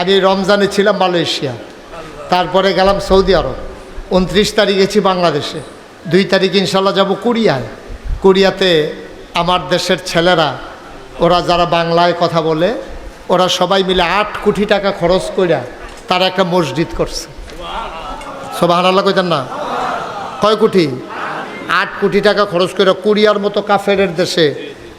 আমি রমজানে ছিলাম মালয়েশিয়া। তারপরে গেলাম সৌদি আরব। উনত্রিশ তারিখ গেছি বাংলাদেশে। দুই তারিখ ইনশাল্লাহ যাব কোরিয়ায়। কোরিয়াতে আমার দেশের ছেলেরা, ওরা যারা বাংলায় কথা বলে, ওরা সবাই মিলে আট কোটি টাকা খরচ কইরা তারা একটা মসজিদ করছে। সব হানাল্লা কইতেন না? কয় কোটি? আট কোটি টাকা খরচ করে কোরিয়ার মতো কাফেরের দেশে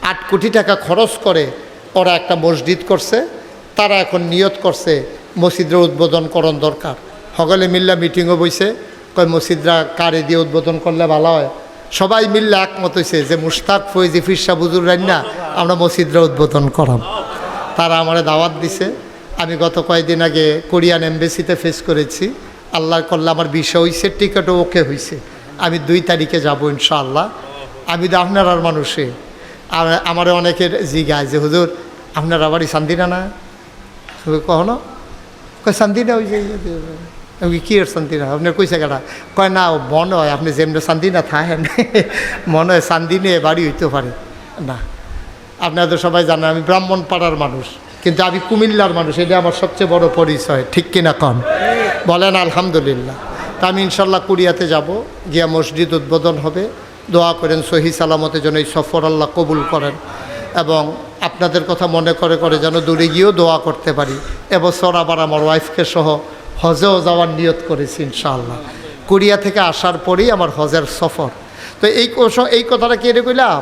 আট কোটি টাকা খরচ করে ওরা একটা মসজিদ করছে। তারা এখন নিয়ত করছে মসজিদের উদ্বোধন করণ দরকার। সকলে মিল্লা মিটিংও বইছে, কয় মসজিদরা কারে দিয়ে উদ্বোধন করলে ভালো হয়। সবাই মিললে একমত হয়েছে যে মুশতাক ফৈজি ফিরসা, বুজুর রান্না আমরা মসজিদরা উদ্বোধন করাম। তারা আমারে দাওয়াত দিছে। আমি গত কয়েকদিন আগে কোরিয়ান এমবেসিতে ফেস করেছি। আল্লাহর করলে আমার বিষয় হয়েছে টিকিটও ওকে হয়েছে আমি দুই তারিখে যাব ইনশাআল্লাহ। আমি তো আপনার আর মানুষে। আর আমার অনেকের জিগায় যে, হুজুর, আপনার আবারই শান্তিনা না? তুমি কখনো কয় শান্তিনা ওই যে আমি কি আর শান্তিনা আপনার কইছে কেটা কয়, না, মনে হয়, আপনি যেমনি শান্তিনা থাকেন মনে হয় শান্তি নিয়ে বাড়ি হইতে পারে। না। আপনারা তো সবাই জানেন, আমি ব্রাহ্মণ পাড়ার মানুষ, কিন্তু আমি কুমিল্লার মানুষ, এটা আমার সবচেয়ে বড় পরিচয়, ঠিক কিনা কন? বলেন, আলহামদুলিল্লাহ। তা আমি ইনশাল্লাহ কুরিয়াতে যাব, গিয়া মসজিদ উদ্বোধন হবে। দোয়া করেন, সহি সালামতে যেন এই সফর আল্লাহ কবুল করেন। এবং আপনাদের কথা মনে করে করে যেন দূরে গিয়েও দোয়া করতে পারি। এবছর আবার আমার ওয়াইফকে সহ হজেও যাওয়ার নিয়ত করেছি ইনশাআল্লাহ। কোরিয়া থেকে আসার পরেই আমার হজের সফর। তো এই এই কথাটা কে কইলাম?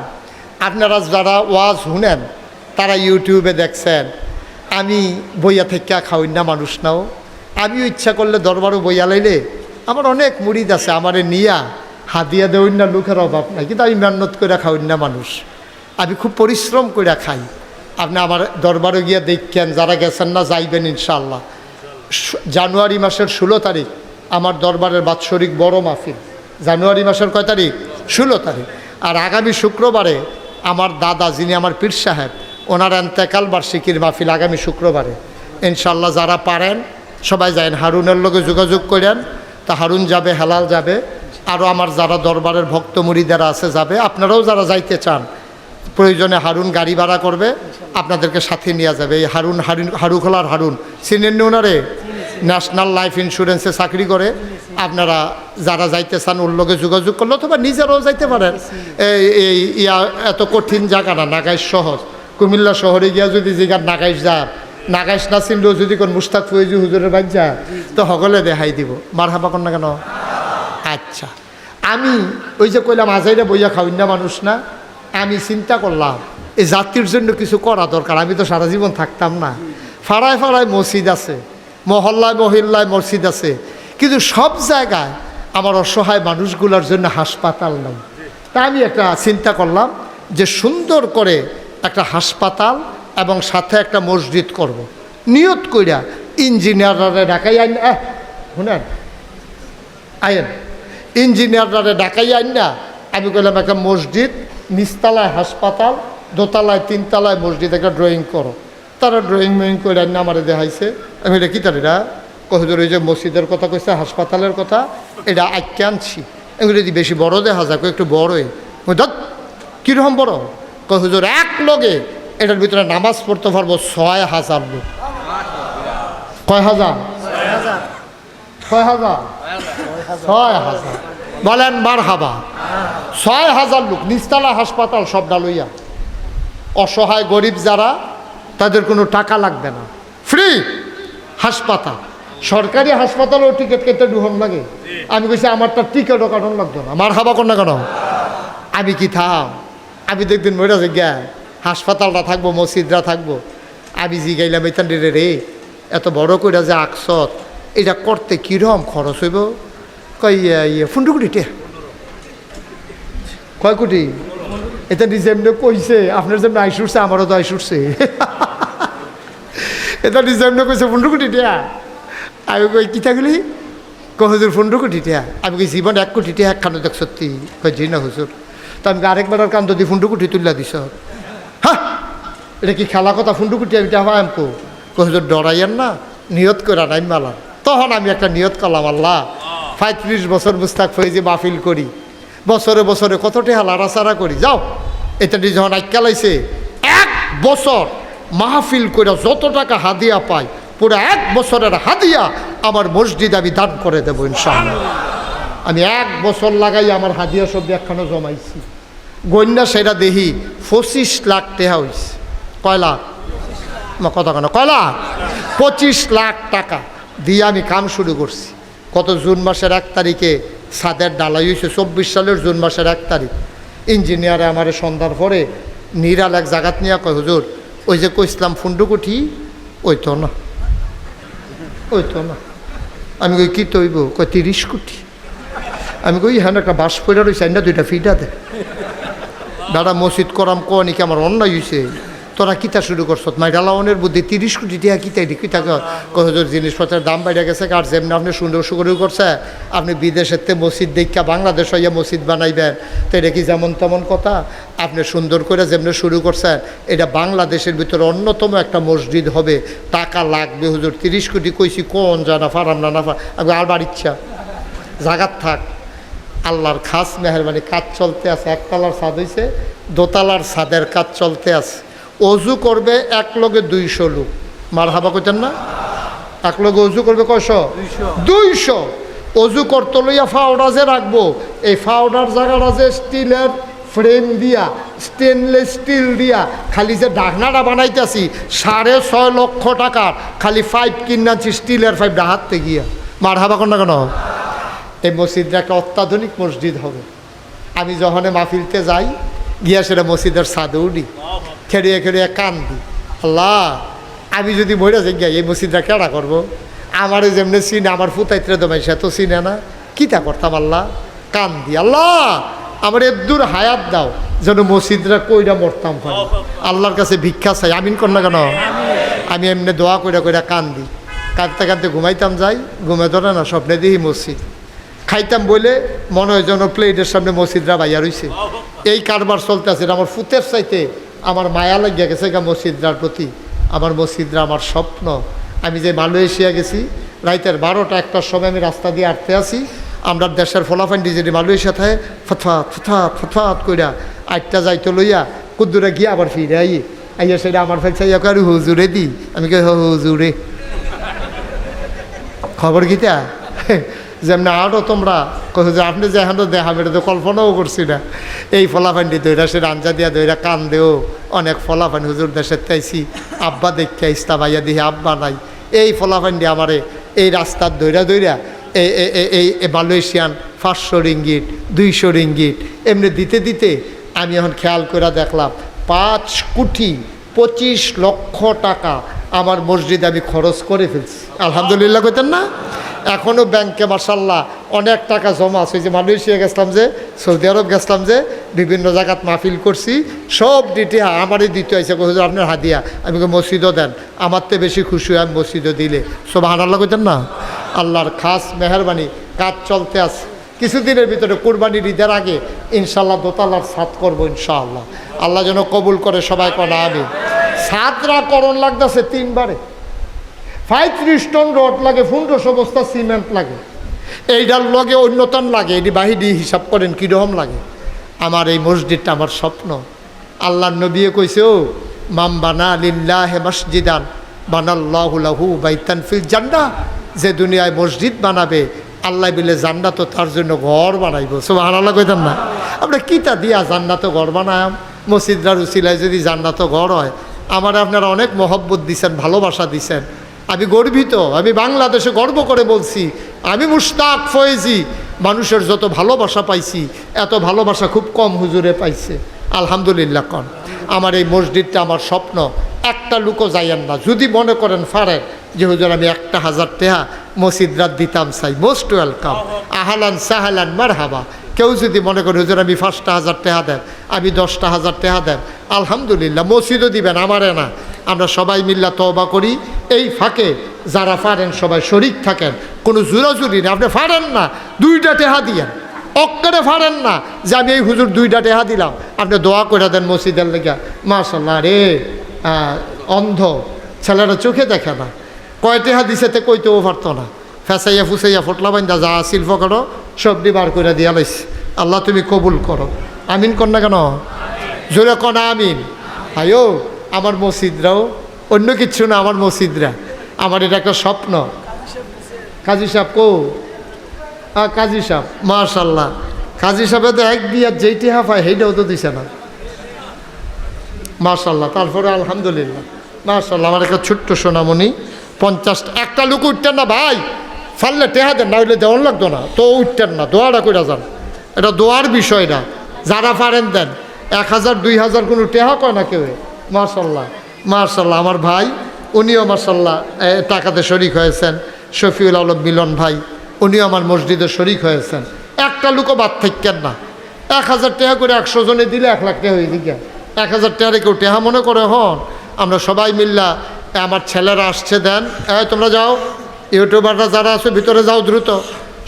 আপনারা যারা ওয়াজ শুনেন, তারা ইউটিউবে দেখছেন, আমি বইয়া থেকে খাওয়াই না, মানুষ নাও। আমিও ইচ্ছা করলে দরবারও বইয়া লাইলে, আমার অনেক মুড়িদ আছে, আমারে নিয়া হাদিয়া দেওয়াই না, লোকের অভাব নাই। কিন্তু আমি মেহনত করে খাওয়াই না, মানুষ। আমি খুব পরিশ্রম করে খাই। আপনি আমার দরবারে গিয়ে দেখছেন যারা গেছেন না, যাইবেন ইনশাল্লাহ জানুয়ারি মাসের ষোলো তারিখ, আমার দরবারের বাৎসরিক বড় মাহফিল। জানুয়ারি মাসের কয় তারিখ? ষোলো তারিখ। আর আগামী শুক্রবারে আমার দাদা, যিনি আমার পীর সাহেব, ওনার এন্তেকাল বার্ষিকীর মাহফিল আগামী শুক্রবারে। ইনশাল্লাহ যারা পারেন, সবাই যায় হারুনের লগে যোগাযোগ করেন, তা হারুন যাবে, হেলাল যাবে আরও আমার যারা দরবারের ভক্ত মুড়িদারা আছে যাবে, আপনারাও যারা যাইতে চান প্রয়োজনে হারুন গাড়ি ভাড়া করবে, আপনাদেরকে সাথে নিয়ে যাবে। এই হারুন হারুন, হারুখোলার হারুন। চিনেন নি ওনারে ন্যাশনাল লাইফ ইন্স্যুরেন্সে চাকরি করে। আপনারা যারা যাইতে চান ওর লগে যোগাযোগ করলে অথবা নিজেরাও যাইতে পারেন। এই এই, ইয়া, এত কঠিন জায়গা না, নাগাইশ সহজ কুমিল্লা শহরে গিয়া যদি জিগার নাগাইশ যা নাগাইশ না চিনলেও যদি কোন মুস্তাক ফৈজি হুজুরের বাদ যা তো সকলে দেখাই দিব। মার হাবা কর না কেন? আচ্ছা। আমি ওই যে কইলাম, আজাইরা বইয়া খাওয়াই না মানুষ না। আমি চিন্তা করলাম এই জাতির জন্য কিছু করা দরকার আমি তো সারা জীবন থাকতাম না ফাড়ায় ফাড়ায় মসজিদ আছে মহল্লায় মহিল্লায় মসজিদ আছে কিন্তু সব জায়গায় আমার অসহায় মানুষগুলোর জন্য হাসপাতাল নাই তা আমি একটা চিন্তা করলাম যে সুন্দর করে একটা হাসপাতাল এবং সাথে একটা মসজিদ করব। নিয়ত কইরা ইঞ্জিনিয়াররা ডাকাই আইন আহ, শুনেন আইন ইঞ্জিনিয়াররা ডাকাই আইন না আমি কইলাম একটা মসজিদ নিচতলায় হাসপাতাল, দোতলায় তিনতলায় মসজিদ, একটা ড্রয়িং করো। তারা ড্রয়িং ময়িং করে আইন আমারে দেখাইছে। আমি এটা কি তারিরা? কহজুর ওই যে মসজিদের কথা কইছে, হাসপাতালের কথা, এটা আঁকে আনছি। এগুলো যদি বেশি বড় দেখা যাক, একটু বড়ই। দত কীরকম বড়? কহজুর এক লগে এটার ভিতরে নামাজ পড়তে পারব ছয় হাজার লোক। কয় হাজার। ছয় হাজার? ছয় হাজার। বলেন বার হাবা ছয় হাজার লোক নিচতলা হাসপাতাল সবটা লইয়া। অসহায় গরিব যারা, তাদের কোনো টাকা লাগবে না। ফ্রি হাসপাতাল। সরকারি হাসপাতালেও টিকিট কেটে দুহন লাগে। আমি কইছি আমার তার টিকিটও কাটন লাগতো না। মার খাবা কোন? না কেন আমি কি থাম? আমি দেখবেন মরে যে গিয়া হাসপাতালটা থাকব মসজিদরা থাকব। আমি জিগাইলাম এইতান রে রে, এত বড় কইরা যে আকসত, এটা করতে কীরকম খরচ হইব? কই ইয়ে, কোটিতে কয় কোটি এটা নিজে এমনি কইছে আপনার যেমন আইস উঠছে আমারও তো আইস উঠছে। এটা নিজে এমনি কইছে কোটি টিয়া। আমি কই কি থাকলি? কই হুজুর কোটি টিয়া। আমি কই জীবন এক কোটি টিয়া একখানো দেখ সত্যি। কই জি না হুজুর। তো আমি আরেকবার আর কান্ত দি ফুন্ডু কোটি তুললা দিছ। হ্যাঁ এটা কি খেলা কথা ফুন্ডু কোটি আমি টাকা আনব কই হুজুর ডরাইয়েন না নিয়ত করে নাই মালা। তখন আমি একটা নিয়ত করলাম আল্লাহ। পঁয়ত্রিশ বছর মুস্তাক ফয়েজি মাহফিল করি। বছরে বছরে কত টেহা লাড়াচাড়া করি। যাও, এটা নিয়ে যখন আটকালাইছে এক বছর মাহফিল করে যত টাকা হাদিয়া পাই, পুরো এক বছরের হাদিয়া আমার মসজিদ আমি দান করে দেবো ইনশাআল্লাহ। আমি এক বছর লাগাই আমার হাদিয়া সব একখানো জমাইছি। গন্যা সেটা দেখি পঁচিশ লাখ টেহা হয়েছে কয়লা কথা কেন কয় লাখ? পঁচিশ লাখ টাকা দিয়ে আমি কাম শুরু করছি। কত জুন মাসের এক তারিখে সাদের ডালাই হয়েছে চব্বিশ সালের জুন মাসের এক তারিখ। ইঞ্জিনিয়ারে আমার সন্ধ্যার পরে নিরাল এক জাগাত নিয়ে কয়, হুজুর, ওই যে কইসলাম ফুন্ডুকুঠি ওই তো না ওই তো না। আমি কই, কী তৈব? কয়, তিরিশ কোটি আমি কই হ্যাঁ একটা বাস পড়ে রয়েছে না দুইটা ফিটা দে। দাদা মসজিদ করাম ক নাকি আমার অন্যায় হয়েছে তোরা কিতা শুরু করছ? মাইডালাওনের বুদ্ধি তিরিশ কোটি টিয়া কিতাই দি কিতা কহজোর জিনিসপত্রের দাম বাইরে গেছে আর যেমনি আপনি সুন্দর শুরু করছে, আপনি বিদেশের তে মসজিদ দেখা বাংলাদেশ হইয়া মসজিদ বানাইবেন। তো এটা কি যেমন তেমন কথা? আপনি সুন্দর করে যেমনি শুরু করছেন এটা বাংলাদেশের ভিতরে অন্যতম একটা মসজিদ হবে। টাকা লাগবে হুজুর, তিরিশ কোটি কইছি কোন জানা, ফারাম না না আমি আর ইচ্ছা। জাগাত থাক। আল্লাহর খাস মেহরবানি, কাজ চলতে আছে, একতলার ছাদ হয়েছে দোতলার ছাদের কাজ চলতে আছে। অজু করবে এক লগে দুইশো লোক। মার হাবা কইতেন না? এক লগে অজু করবে কয়শো? দুইশো। অজু করতে লইয়া ফাউডাজে রাখব এই ফাউডার জায়গাটা যে স্টিলের ফ্রেম দিয়া স্টেনলেস স্টিল দিয়া খালি যে ডাকনাটা বানাইতেছি সাড়ে ছয় লক্ষ টাকার খালি পাইপ কিনাচ্ছি স্টিলের পাইপটা হাতে গিয়া। মার হাবা কোন না কেন? এই মসজিদটা একটা অত্যাধুনিক মসজিদ হবে। আমি যখন মাহফিলতে যাই গিয়া সেটা মসজিদের সাদে উঠি খেড়িয়ে খেড়িয়ে কান্দি। আল্লাহ, আমি যদি মরে যাই এই মসজিদটা কেডা করব। আমার যেমনি চিনে আমার ফুতাইত্রে দমাই সে তো চিনে না। কিতা করতাম আল্লাহ? কান্দি। আল্লাহ, আমার এদূর হায়াত দাও, যেন মসজিদরা কইরা মরতাম পারি। আল্লাহর কাছে ভিক্ষা চাই। আমিন কর না কেন? আমি এমনি দোয়া কইরা কইরা কান্দি। কাঁদতে কাঁদতে ঘুমাইতাম যাই, ঘুমে ধরে না, স্বপ্নে দিহি মসজিদ। খাইতাম বলে মনে হয় যেন প্লেটের সামনে মসজিদরা বাইয়া রইছে। এই কারবার চলতে আছে আমার ফুতের চাইতে আমার মায়া লাগিয়া গেছে গা মসজিদরার প্রতি। আমার মসজিদরা আমার স্বপ্ন। আমি যে মালয়েশিয়া গেছি, রাইতের বারোটা একটার সময় আমি রাস্তা দিয়ে আটতে আসি। আমরা দেশের ফলাফান্ডি যদি মালয়েশিয়া থাকে ফতফাত ফতফাত ফতফাত কইরা আটটা যাইতে লইয়া কুদ্দুরে গিয়ে আবার ফিরে আই। আইয়া সেটা আমার ফেলছে ইয়া কারু হুজুরে দি। আমি কে হুজুরে। খবর গীতা যেমনি আরও তোমরা কত যে আপনি যে এখন তো কল্পনাও করছি না। এই ফলাফান্ডি দইরা সে রাঞ্জা দিয়া দইরা কান দেও, অনেক ফলাফান হুজুর দেশের তাইছি, আব্বা দেখতে আইস্তা ভাইয়া দিহি, আব্বা নাই। এই ফলাফান্ডি আমারে এই রাস্তার দইরা দইরা এই মালয়েশিয়ান পাঁচশো রিঙ্গিট দুইশো রিঙ্গিট এমনি দিতে দিতে আমি এখন খেয়াল করে দেখলাম পাঁচ কোটি পঁচিশ লক্ষ টাকা আমার মসজিদে আমি খরচ করে ফেলছি। আলহামদুলিল্লাহ কইতেন না? এখনও ব্যাংকে মার্শাল্লাহ অনেক টাকা জমা আছে। যে মালয়েশিয়া গেছিলাম যে, সৌদি আরব গেছিলাম যে, বিভিন্ন জায়গাত মাহফিল করছি। সব ডিটে আমারই দিতে হয়েছে। হুজুর, আপনার হাদিয়া। আমি মসজিদও দেন। আমার তো বেশি খুশি হয়, আমি মসজিদও দিলে। সব আল্লাহ কইতেন না? আল্লাহর খাস মেহরবানি, কাজ চলতে আছে। কিছুদিনের ভিতরে কোরবানির ঈদের আগে ইনশাল্লাহ দোতলার সাত করব ইনশাআল্লাহ। আল্লাহ যেন কবুল করে সবাই কনা আমি সাতরা করণ লাগতেছে তিনবারে। পঁয়ত্রিশ টন রড লাগে, পনেরোশো বস্তা সিমেন্ট লাগে। এইটার লগে অন্যতম লাগে এটি বাহিনী হিসাব করেন কীরকম লাগে। আমার এই মসজিদটা আমার স্বপ্ন। আল্লাহ নবীয়ে কইছে, ও মাম বানা লিল্লাহ মসজিদান, বানাল্লাহু বাইতান ফিল জান্না যে দুনিয়ায় মসজিদ বানাবে, আল্লাহ বিলে জান্নাত তার জন্য ঘর বানাইব। সব আল্লাহ কইতাম না। আমরা কিতা দিয়া জান্নাত ঘর বানায়াম? মসজিদরার উচিলায় যদি জান্নাত ঘর হয়, আমার আপনারা অনেক মহব্বত দিছেন, ভালোবাসা দিছেন। আমি গর্বিত, আমি বাংলাদেশে গর্ব করে বলছি, আমি মুশতাক ফয়েজি, মানুষের যত ভালোবাসা পাইছি, এত ভালোবাসা খুব কম হুজুরে পাইছে, আলহামদুলিল্লাহ কন। আমার এই মসজিদটা আমার স্বপ্ন, একটা লুকো যাইয়েন না, যদি মনে করেন ফারেন যে হুজুর আমি একটা হাজার টেহা মসজিদরাত দিতাম চাই, মোস্ট ওয়েলকাম, আহালান সাহালান মার হাবা কেউ যদি মনে করে, হুজুর, আমি পাঁচটা হাজার টেহা দেন আমি দশটা হাজার টেহা দেন আলহামদুলিল্লাহ, মসজিদও দিবেন, আমারে না। আমরা সবাই মিল্লা তবা করি। এই ফাঁকে যারা পারেন, সবাই শরিক থাকেন। কোনো জুরাজুরি না আপনি ফারেন না, দুইটা টেহা দিয়েন। অক্কারে ফারেন না যে, আমি এই হুজুর দুইটা টেহা দিলাম। আপনি দোয়া করে দেন মসজিদের লেগে। মাশাল্লাহ রে অন্ধ। ছেলেরা চোখে দেখে না। কয় টেহা দিছে তে কইতেও পারতো না। ফেসাইয়া ফুসাইয়া ফটলা বাইন্দা যা শিল্প করো সবটি বার করে দিয়া লাইছে। আল্লাহ তুমি কবুল করো। আমিন কর না কেন? জোরে কনা আমিন। আয়ো, আমার মসজিদরাও অন্য কিচ্ছু না আমার মসজিদরা। আমার এটা একটা স্বপ্ন। কাজী সাহেব কো? কাজী সাহেব মাশাল্লাহ কাজী সাহেবে তো এক বিয়ার যেইটি হাফায়, সেইটাও তো দিছে না। মাশাল্লাহ তারপরে আলহামদুলিল্লাহ। মাশাল্লাহ আমার একটা ছোট্ট সোনামণি। পঞ্চাশ, একটা লোক উঠতেন না ভাই? ফাললে টেহা দেন না হইলে দেওয়ান লাগতো না। তো উঠতেন না দোয়াটা কইরা যান। এটা দোয়ার বিষয় না। যারা পারেন দেন। এক হাজার দুই হাজার কোনো টেহা কয় না কেউ? মাশাল্লাহ মাশাল্লাহ। আমার ভাই উনিও মাশাল্লাহ এ, টাকাতে শরিক হয়েছেন। শফিউল আলম মিলন ভাই উনিও আমার মসজিদে শরিক হয়েছেন। একটা লোকও বাদ থাকেন না। এক হাজার টাকা করে একশো জনে দিলে এক লাখ টাকা হয়ে দিকে এক হাজার টাকা কেউ টেহা মনে করে হন? আমরা সবাই মিল্লা আমার ছেলেরা আসছে দেন। তোমরা যাও। ইউটিউবাররা যারা আছে, ভিতরে যাও দ্রুত।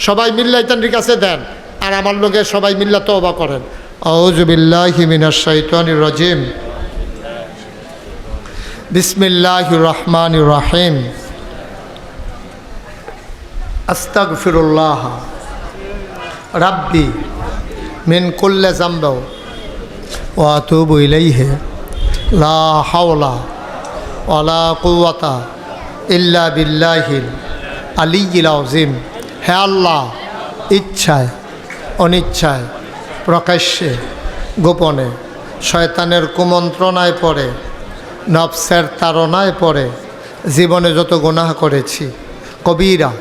সবাই মিল্লা ইতানির কাছে দেন। আর আমার লোকে সবাই মিল্লা তওবা করেন। আউজুবিল্লাহি মিনাশ শাইতানির রাজিম। বিসমিল্লাহির রহমানির রহিম। আস্তাগফিরুল্লাহ। রাব্বি, মিন কুল্লে জাম্বাও ওয়াতুবু ইলাইহি। লা হাওলা ওয়ালা কুওয়াতা ইল্লা বিল্লাহিল আলিয়্যিল আযীম। হে আল্লাহ, ইচ্ছায়, অনিচ্ছায়, প্রকাশ্যে, গোপনে, শয়তানের কুমন্ত্রণায় পড়ে, নফসের তাড়নায় পড়ে, জীবনে যত গুনাহ করেছি, কবিরা,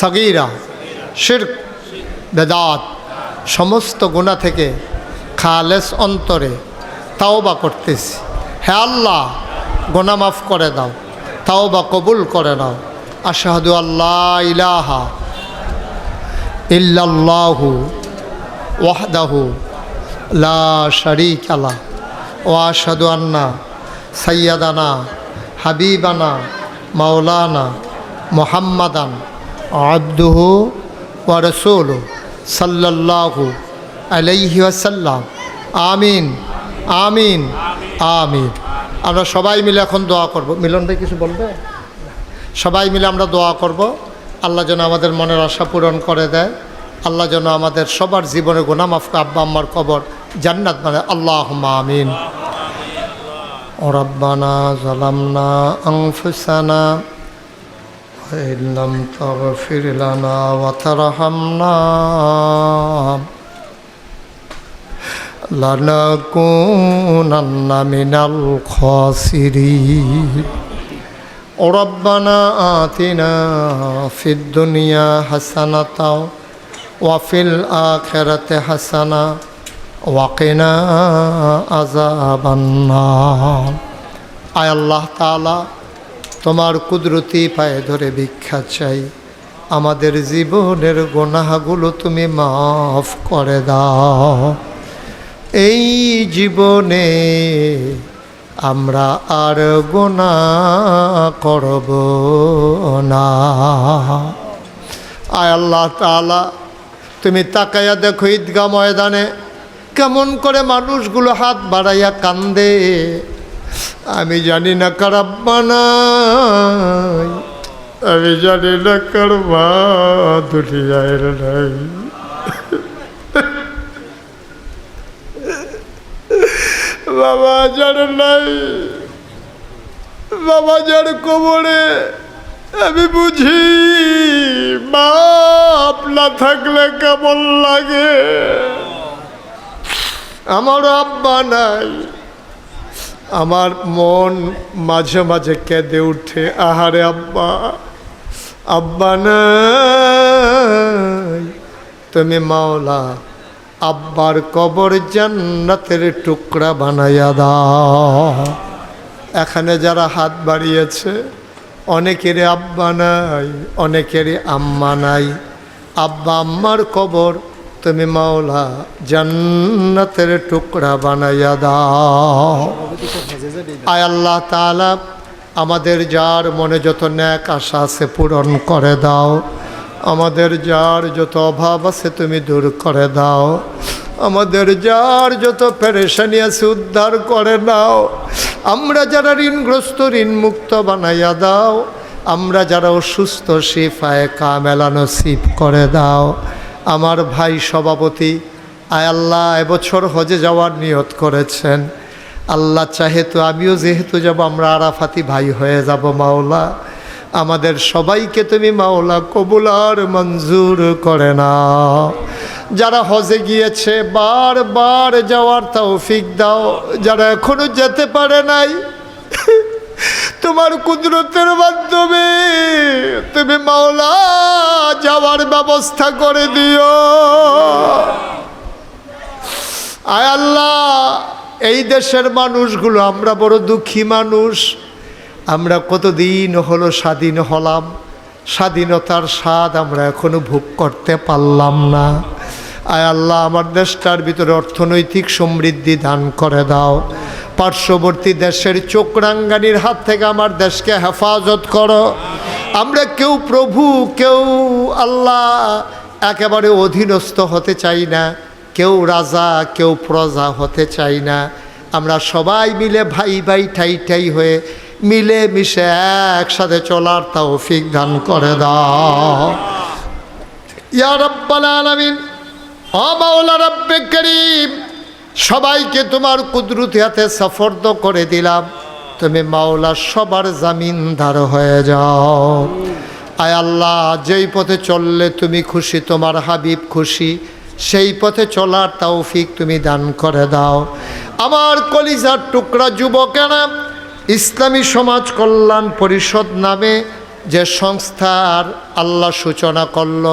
সগিরা শির বেদাত, সমস্ত গুণা থেকে খালেস অন্তরে তাও বা করতেছি। হে আল্লাহ গোনা মাফ করে দাও তাও বা কবুল করে নাও। আশাহাদু আল্লাহ ইলাহা ইল্লাল্লাহু ওয়াহদাহু লা শারিক আলা ও আশহাদু আন্না সাইয়াদানা হাবিবানা, মাওলানা মোহাম্মদান আব্দুহু রসুলু সাল্লাল্লাহু আলাইহি ওয়াসাল্লাম। আমিন আমিন আমিন। আমরা সবাই মিলে এখন দোয়া করব। মিলন ভাই কিছু বলবে? সবাই মিলে আমরা দোয়া করব আল্লাহ যেন আমাদের মনের আশা পূরণ করে দেয় আল্লাহ যেন আমাদের সবার জীবনে গোনা মাফ আব্বা আম্মার কবর জান্নাত মানে আল্লাহ আমিন ربنا ظلمنا أنفسنا وإن لم تغفر لنا وترحمنا لنكونن من الخاسرين ربنا آتنا في الدنيا حسنة وفي الآخرة حسنة ওয়াকিনা আজাবান্নার আয় আল্লাহ তালা তোমার কুদরতি পায়ে ধরে ভিক্ষা চাই আমাদের জীবনের গোনাহাগুলো তুমি মাফ করে দাও এই জীবনে আমরা আর গোনা করব না। আয় আল্লাহ তালা তুমি তাকাইয়া দেখো ঈদগা ময়দানে কেমন করে মানুষগুলো হাত বাড়াইয়া কান্দে। আমি জানি না নাই, আমি জানি না কার মা দুনিয়ায় নাই। বাবা জান নাই। বাবা যার কবরে আমি বুঝি বাপ না থাকলে কেমন লাগে। আমার আব্বা নাই। আমার মন মাঝে মাঝে কেঁদে উঠে, আহারে আব্বা। আব্বা নাই। তুমি মাওলা আব্বার কবর জান্নাতের টুকরা বানাইয়া দাও। এখানে যারা হাত বাড়িয়েছে, অনেকেরই আব্বা নাই, অনেকেরই আম্মা নাই। আব্বা, আম্মার কবর তুমি মাওলা জান্নাতের টুকরা বানাইয়া দাও। আয় আল্লাহ তাআলা, আমাদের যার মনে যত ন্যাক আশা আছে পূরণ করে দাও। আমাদের যার যত অভাব আছে তুমি দূর করে দাও। আমাদের যার যত পেরেশানি আছে উদ্ধার করে নাও। আমরা যারা ঋণগ্রস্ত ঋণ মুক্ত বানাইয়া দাও। আমরা যারা অসুস্থ, শিফায় কামেলানো সিপ করে দাও। আমার ভাই সভাপতি, আয় আল্লাহ, এবছর হজে যাওয়ার নিয়ত করেছেন। আল্লাহ চাহে তো আমিও যেহেতু যাব, আমরা আরাফাতি ভাই হয়ে যাব, মাওলা। আমাদের সবাইকে তুমি মাওলা কবুলার মঞ্জুর করে না যারা হজে গিয়েছে, বারবার যাওয়ার তৌফিক দাও। যারা এখনও যেতে পারে নাই, তোমার কুদরতের মাধ্যমে তুমি মাওলা যাওয়ার ব্যবস্থা করে দিও। আয় আল্লাহ, এই দেশের মানুষগুলো আমরা বড় দুঃখী মানুষ। আমরা কতদিন হলো স্বাধীন হলাম? স্বাধীনতার স্বাদ আমরা এখনও ভোগ করতে পারলাম না। আয় আল্লাহ, আমার দেশটার ভিতরে অর্থনৈতিক সমৃদ্ধি দান করে দাও। পার্শ্ববর্তী দেশের চোখরাঙ্গানির হাত থেকে আমার দেশকে হেফাজত করো। আমরা কেউ প্রভু, কেউ আল্লাহ, একেবারে অধীনস্থ হতে চাই না। কেউ রাজা, কেউ প্রজা হতে চাই না। আমরা সবাই মিলে ভাই ভাই ঠাই ঠাই হয়ে মিলে মিশে একসাথে চলার তৌফিক দান করে দাও। সবাইকে তোমার কুদরতি হাতে সফর্দ করে দিলাম। তুমি মাওলা সবার জামিনদার হয়ে যাও। আয় আল্লাহ, যেই পথে চললে তুমি খুশি, তোমার হাবিব খুশি, সেই পথে চলার তৌফিক তুমি দান করে দাও। আমার কলিজার টুকরা যুবকেরা ইসলামী সমাজ কল্যাণ পরিষদ নামে যে সংস্থার আল্লাহ সূচনা করল,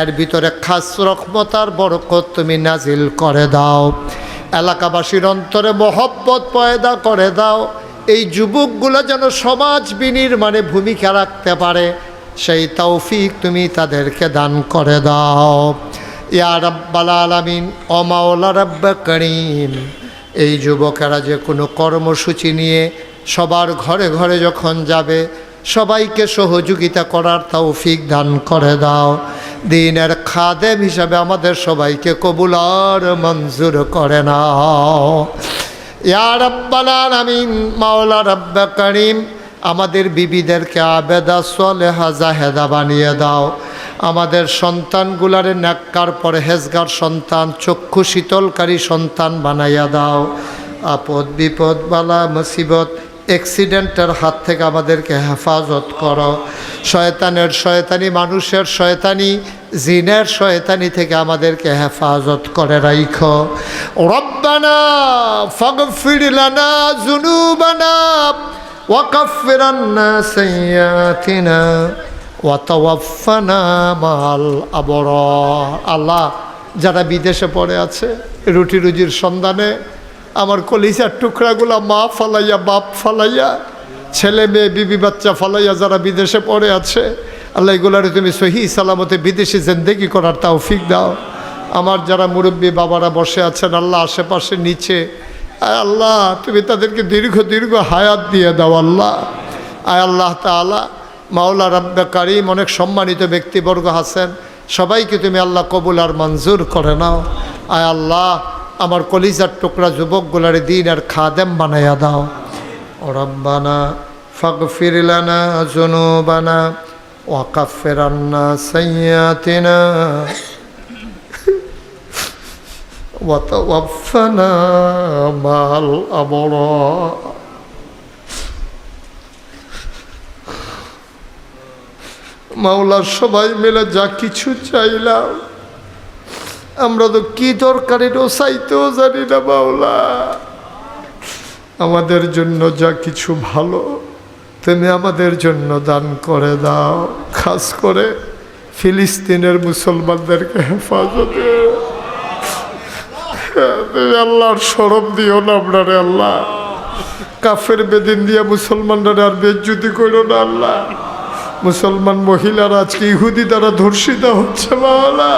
এর ভিতরে খাস রহমতার বরকত তুমি নাজিল করে দাও। এলাকাবাসীর অন্তরে মহব্বত পয়দা করে দাও। এই যুবকগুলো যেন সমাজ বিনির্মাণে ভূমিকা রাখতে পারে, সেই তৌফিক তুমি তাদেরকে দান করে দাও। ইয়া রব্বাল আলামিন অমাওলা রব্ব করিম, এই যুবকেরা যে কোনো কর্মসূচি নিয়ে সবার ঘরে ঘরে যখন যাবে, সবাইকে সহযোগিতা করার তৌফিক দান করে দাও। দিনের খাদেম হিসাবে আমাদের সবাইকে কবুল আর মঞ্জুর করে নাও। ইয়া মাওলা রব্ব করিম, আমাদের বিবিদেরকে আবেদা সলেহা জাহেদা বানিয়ে দাও। আমাদের সন্তানগুলারে ন্যাক্কার পরহেজগার সন্তান, চক্ষু শীতলকারী সন্তান বানাইয়া দাও। আপদ বিপদ, বালা মুসিবত অ্যাক্সিডেন্টের হাত থেকে আমাদেরকে হেফাজত করো। শয়তানের শয়তানি, মানুষের শয়তানি, জিনের শয়তানি থেকে আমাদেরকে হেফাজত করে রাইখো। রব্বানা ফাগফির লানা জুনুবানা ওয়াকাফির আন্না সাইয়্যাতিনা ওয়াতাওয়াফানা মাল আবর আল্লাহ যারা বিদেশে পড়ে আছে রুটি রুজির সন্ধানে আমার কলিজার টুকরাগুলা মা ফালাইয়া, বাপ ফালাইয়া, ছেলে মেয়ে, বিবি বাচ্চা ফালাইয়া যারা বিদেশে পড়ে আছে, আল্লাহ এগুলারে তুমি সহি সালামতে বিদেশি জেন্দেগি করার তাও ফিক দাও। আমার যারা মুরব্বী বাবারা বসে আছেন, আল্লাহ আশেপাশে নিচে, আয় আল্লাহ, তুমি তাদেরকে দীর্ঘ দীর্ঘ হায়াত দিয়ে দাও আল্লাহ। আয় আল্লাহ তালা মাওলা রাব্বে কারিম অনেক সম্মানিত ব্যক্তিবর্গ আছেন, সবাইকে তুমি আল্লাহ কবুল আর মঞ্জুর করে নাও। আয় আল্লাহ আমার কলিজার টুকরা যুবকগুলার দিন আর খাদেম বানাইয়া দাও। ও রব্বানা ফাগফির লানা জুনুবানা ওয়াকাফির আন্না সাইয়্যাতিনা। ওয়াতাওয়াফানা মাল আবরার মাওলা সবাই মিলে যা কিছু চাইলাম। আমরা তো কি দরকারিরও চাইতেও জানি না মাওলা। আমাদের জন্য যা কিছু ভালো, তুমি আমাদের জন্য দান করে দাও, খাস করে ফিলিস্তিনের মুসলমানদেরকে হেফাজতে আল্লাহর সরব দিও না আপনারে আল্লাহ। কাফের বেদিন দিয়া মুসলমানরা আর বেজ্জুতি করো না আল্লাহ। মুসলমান মহিলারা আজকে ইহুদি দ্বারা ধর্ষিত হচ্ছে মাওলা।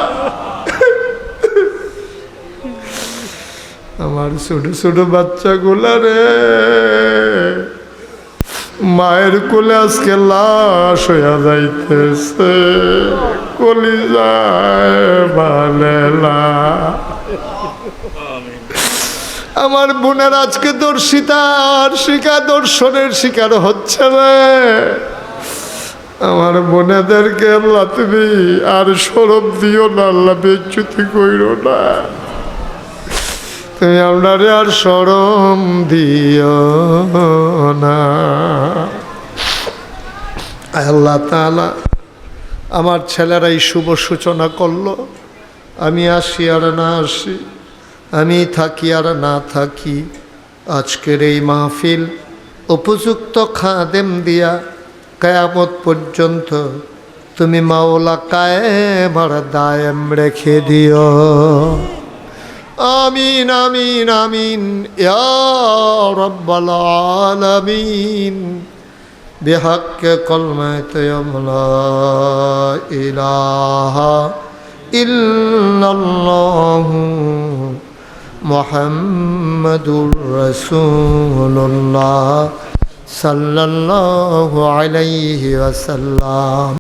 আমার ছোট ছোট বাচ্চাগুলা রে। মায়ের কোলে আজকে লাশ হইয়া যাইতেছে। কলি যায় আমার বোনের আজকে দর্শিতার শিকার দর্শনের শিকার হচ্ছে রে। আমার বোনেদেরকে আল্লাহ তুমি আর সরব দিও না, আল্লাহ বেচ্যুতি কইরো না। আপনারে আর সরম দিও না। আল্লাহ তাআলা, আমার ছেলেরাই শুভ সূচনা করল। আমি আসি আর না আসি, আমি থাকি আর না থাকি। আজকের এই মাহফিল উপযুক্ত খাদেম দিয়া কেয়ামত পর্যন্ত তুমি মাওলা কায়েম আর দায়েম রেখে দিও। আমিন আমিন আমিন ইয়া রব্বাল আলামিন بحق كلمة يوم لا إله إلا الله محمد رسول الله صلى الله عليه وسلم